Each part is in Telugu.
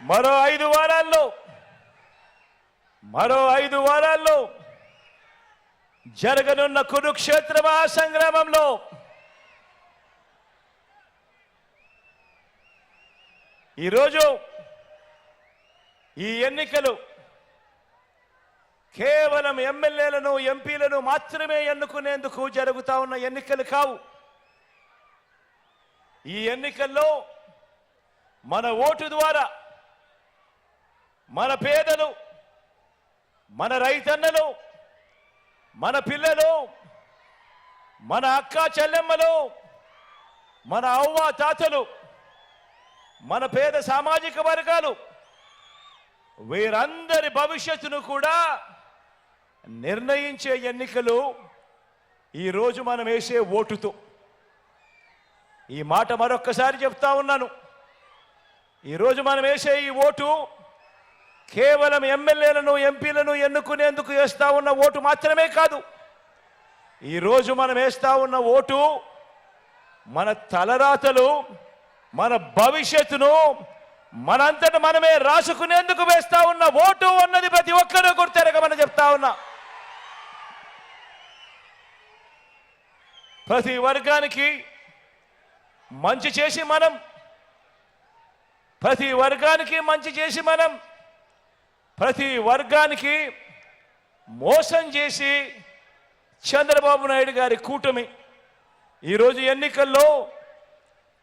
మరో ఐదు వారాల్లో మరో ఐదు వారాల్లో జరగనున్న కురుక్షేత్ర మహాసంగ్రామంలో ఈరోజు ఈ ఎన్నికలు కేవలం ఎమ్మెల్యేలను ఎంపీలను మాత్రమే ఎన్నుకునేందుకు జరుగుతూ ఉన్న ఎన్నికలు కావు. ఈ ఎన్నికల్లో మన ఓటు ద్వారా మన పేదలు మన రైతన్నలు మన పిల్లలు మన అక్క చెల్లెమ్మలు మన అవ్వ తాతలు మన పేద సామాజిక వర్గాలు వీరందరి భవిష్యత్తును కూడా నిర్ణయించే ఎన్నికలు ఈరోజు మనం వేసే ఓటుతో. ఈ మాట మరొక్కసారి చెప్తా ఉన్నాను. ఈరోజు మనం వేసే ఈ ఓటు కేవలం ఎమ్మెల్యేలను ఎంపీలను ఎన్నుకునేందుకు వేస్తూ ఉన్న ఓటు మాత్రమే కాదు. ఈరోజు మనం వేస్తూ ఉన్న ఓటు మన తలరాతలు మన భవిష్యత్తును మనంతట మనమే రాసుకునేందుకు వేస్తా ఉన్న ఓటు అన్నది ప్రతి ఒక్కరూ గుర్తెరగమని చెప్తా ఉన్నా. ప్రతి వర్గానికి మంచి చేసి మనం ప్రతి వర్గానికి మంచి చేసి మనం ప్రతి వర్గానికి మోసం చేసి చంద్రబాబు నాయుడు గారి కూటమి. ఈరోజు ఎన్నికల్లో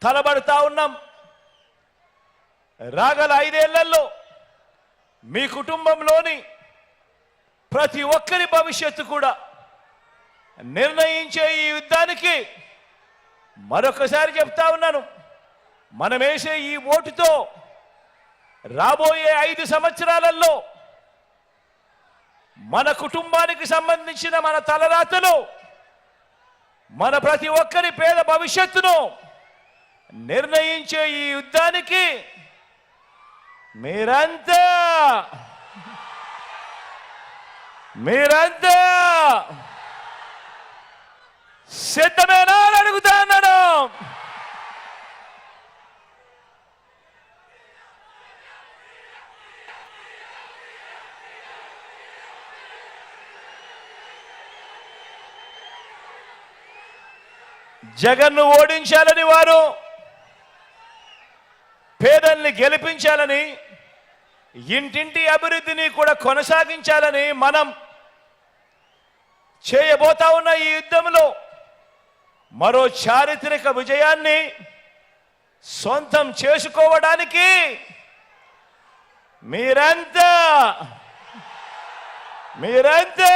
తలబడతా ఉన్నాం. రాగల ఐదేళ్ళలో మీ కుటుంబంలోని ప్రతి ఒక్కరి భవిష్యత్తు కూడా నిర్ణయించే ఈ యుద్ధానికి మరొకసారి చెప్తా ఉన్నాను. మనం వేసే ఈ ఓటుతో రాబోయే ఐదు సంవత్సరాలలో మన కుటుంబానికి సంబంధించిన మన తలరాతలు మన ప్రతి ఒక్కరి పేద భవిష్యత్తును నిర్ణయించే ఈ యుద్ధానికి మీరంతా మీరంతా సిద్ధమేనా? జగన్ను ఓడించాలని వారు పేదల్ని గెలిపించాలని ఇంటింటి అభివృద్ధిని కూడా కొనసాగించాలని మనం చేయబోతా ఉన్న ఈ యుద్ధంలో మరో చారిత్రక విజయాన్ని సొంతం చేసుకోవడానికి మీరంతా మీరంతా